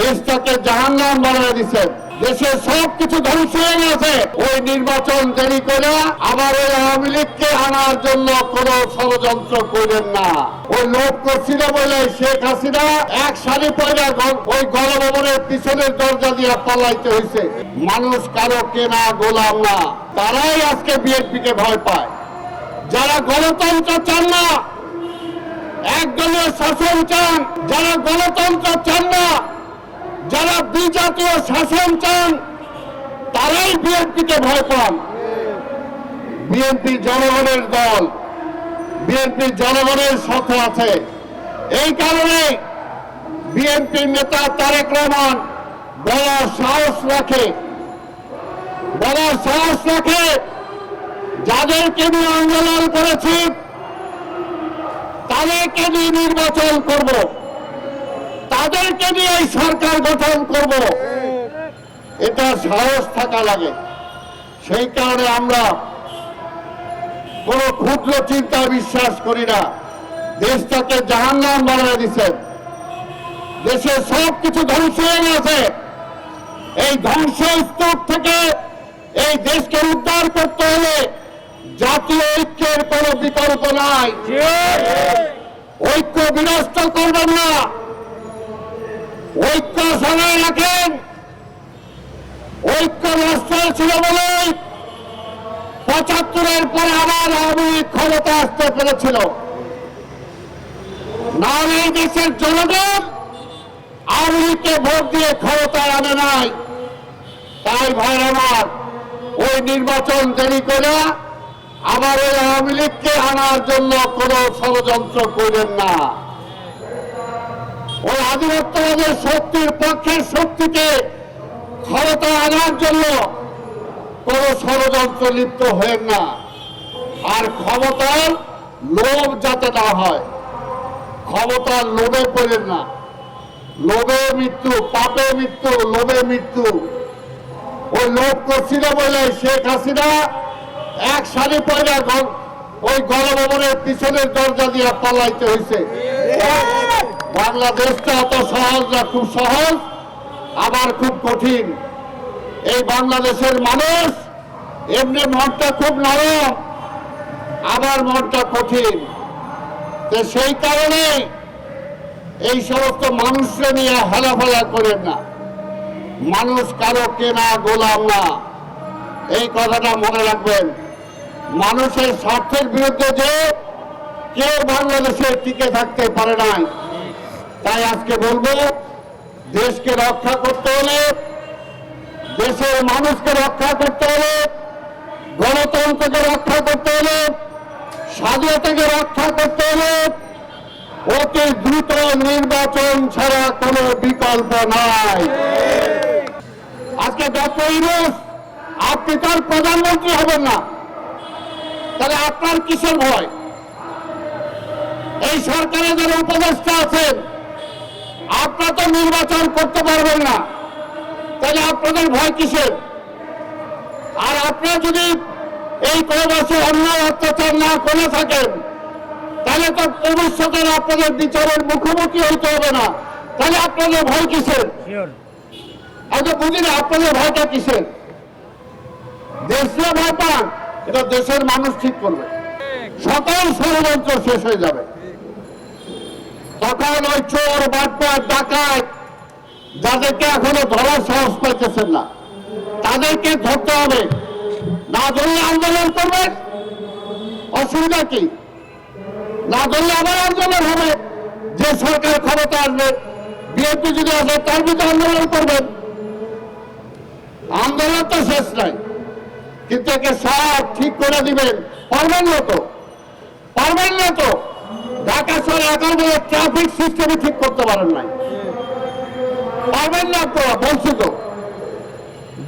দেশটাকে জাহান্নাম বানিয়ে দিচ্ছেন দেশের সব কিছু ধ্বংস হয়ে গেছে। ওই নির্বাচন দেরি করে আবার ওই আওয়ামী লীগকে আনার জন্য কোন ষড়যন্ত্র করবেন না। ওই লোক করছিল বলে শেখ হাসিনা এক সারি পয়লা ওই গণভবনের পিছনের দরজা দিয়ে পালাইতে হয়েছে মানুষ কারও কেনা গোলাম না। তারাই আজকে বিএনপি কে ভয় পায়। যারা গণতন্ত্র চান না একদলীয় শাসন চান, যারা গণতন্ত্র চান না যারা বিজাতীয় শাসন চান, তারাই বিএনপিকে ভয় পান। বিএনপি জনগণের দল, বিএনপি জনগণের সাথে আছে। এই কারণে বিএনপির নেতা তারেক রহমান বলার সাহস রাখে। বলার সাহস রাখে যাদেরকে নিয়ে আন্দোলন করেছি, তাদেরকে নিয়ে নির্বাচন করব। তাদেরকে নিয়ে এই সরকার গঠন করব। এটা সাহস থাকা লাগে। সেই কারণে আমরা কোন ক্ষুদ্র চিন্তা বিশ্বাস করি না। দেশটাকে জাহান্নাম বানিয়ে দিচ্ছেন। দেশের সব কিছু ধ্বংস হয়ে গেছে। এই ধ্বংস স্তূপ থেকে এই দেশকে উদ্ধার করতে হলে জাতীয় ঐক্যের কোন বিকল্প নাই। ঐক্য বিনষ্ট করবেন না। ঐক্য সবাই রাখেন ঐক্য নষ্ট ছিল বলেই পঁচাত্তরের পরে আবার আওয়ামী লীগ ক্ষমতা আসতে পেরেছিল। নাহলে এই দেশের জনগণ আওয়ামী লীগকে ভোট দিয়ে ক্ষমতায় আনে নাই। তাই ভাই আমার, ওই নির্বাচন দেরি করে আবার ওই আওয়ামী লীগকে আনার জন্য কোন ষড়যন্ত্র করবেন না। ওই আধিপত্যবাদের শক্তির পক্ষের শক্তিকে ক্ষমতা আনার জন্য কোন ষড়যন্ত্র লিপ্ত হয়েন না। আর ক্ষমতার লোভ যাতে না হয়, ক্ষমতার লোভে পড়েন না। লোভে মৃত্যু, পাপে মৃত্যু, লোভে মৃত্যু। ওই লোভ করছিল বলে শেখ হাসিনা এক সারি পয়লা ওই গণভবনের পিছনের দরজা দিয়ে পালাইতে হয়েছে বাংলাদেশটা অত সহজ না, খুব সহজ, আবার খুব কঠিন। এই বাংলাদেশের মানুষ এমনি মনটা খুব নরম, আবার মনটা কঠিন। সেই কারণে এই সমস্ত মানুষরা নিয়ে হেলাফেলা করেন না। মানুষ কারও কেনা গোলাম না। এই কথাটা মনে রাখবেন। মানুষের স্বার্থের বিরুদ্ধে যে কেউ বাংলাদেশে টিকে থাকতে পারে নাই। তাই আজকে বলব, দেশকে রক্ষা করতে হলে, দেশের মানুষকে রক্ষা করতে হলে, গণতন্ত্রকে রক্ষা করতে হলে, স্বাধীনতাকে রক্ষা করতে হলে, অতি দ্রুত নির্বাচন ছাড়া কোনো বিকল্প নাই। আজকে ডক্টর ইউনুস, আপনি তার প্রধানমন্ত্রী হবেন না। তাহলে আপনার কিসের ভয়? এই সরকারের যারা উপদেষ্টা আছেন তো নির্বাচন করতে পারবেন না। তাহলে আপনাদের ভয় কিসের? আর আপনারা যদি এই কোনো বছর অন্যায় অত্যাচার না করে থাকেন তাহলে তো ভবিষ্যতের আপনাদের বিচারের মুখোমুখি হইতে হবে না। তাহলে আপনাদের ভয় কিসের? আগে বুঝি না আপনাদের ভয়টা কিসের? দেশীয় ভয় পান এটা দেশের মানুষ ঠিক করবে। সকল ষড়যন্ত্র শেষ হয়ে যাবে। তখন ওই চোর, বাটপার, ডাকাত, যাদেরকে এখনও ধরার সাহস পাইতেছেন না, তাদেরকে ধরতে হবে। না ধরলে আন্দোলন করবেন অসুবিধা কি? না ধরলে আবার আন্দোলন হবে, যে সরকার ক্ষমতা আসবে, বিএনপি যদি আসে, তার বিরুদ্ধে আন্দোলন করবেন আন্দোলন তো শেষ নাই, কিন্তু একে সব ঠিক করে দিবেন। পারবেন না তো? পারবেন না তো? ঢাকা শহরে ট্রাফিক সিস্টেমে ঠিক করতে পারেন নাই। পারবেন না তো, বলছি তো,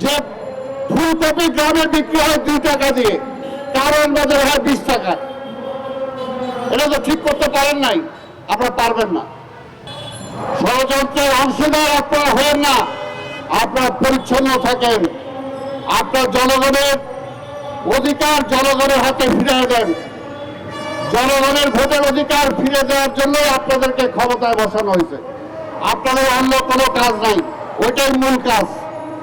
যে ফুলকপি গ্রামে বিক্রি হয় দুই টাকা দিয়ে, কারণ বাজারে হয় বিশ টাকা। এটা তো ঠিক করতে পারেন নাই, আপনারা পারবেন না। ষড়যন্ত্রের অংশীদার আপনারা হবেন না। আপনারা পরিচ্ছন্ন থাকেন। আপনার জনগণের অধিকার জনগণের হাতে ফিরিয়ে দেন। জনগণের ভোটের অধিকার ফিরে দেওয়ার জন্য আপনাদেরকে ক্ষমতায় বসানো হয়েছে। আপনাদের অন্য কোনো কাজ নাই, ওইটাই মূল কাজ।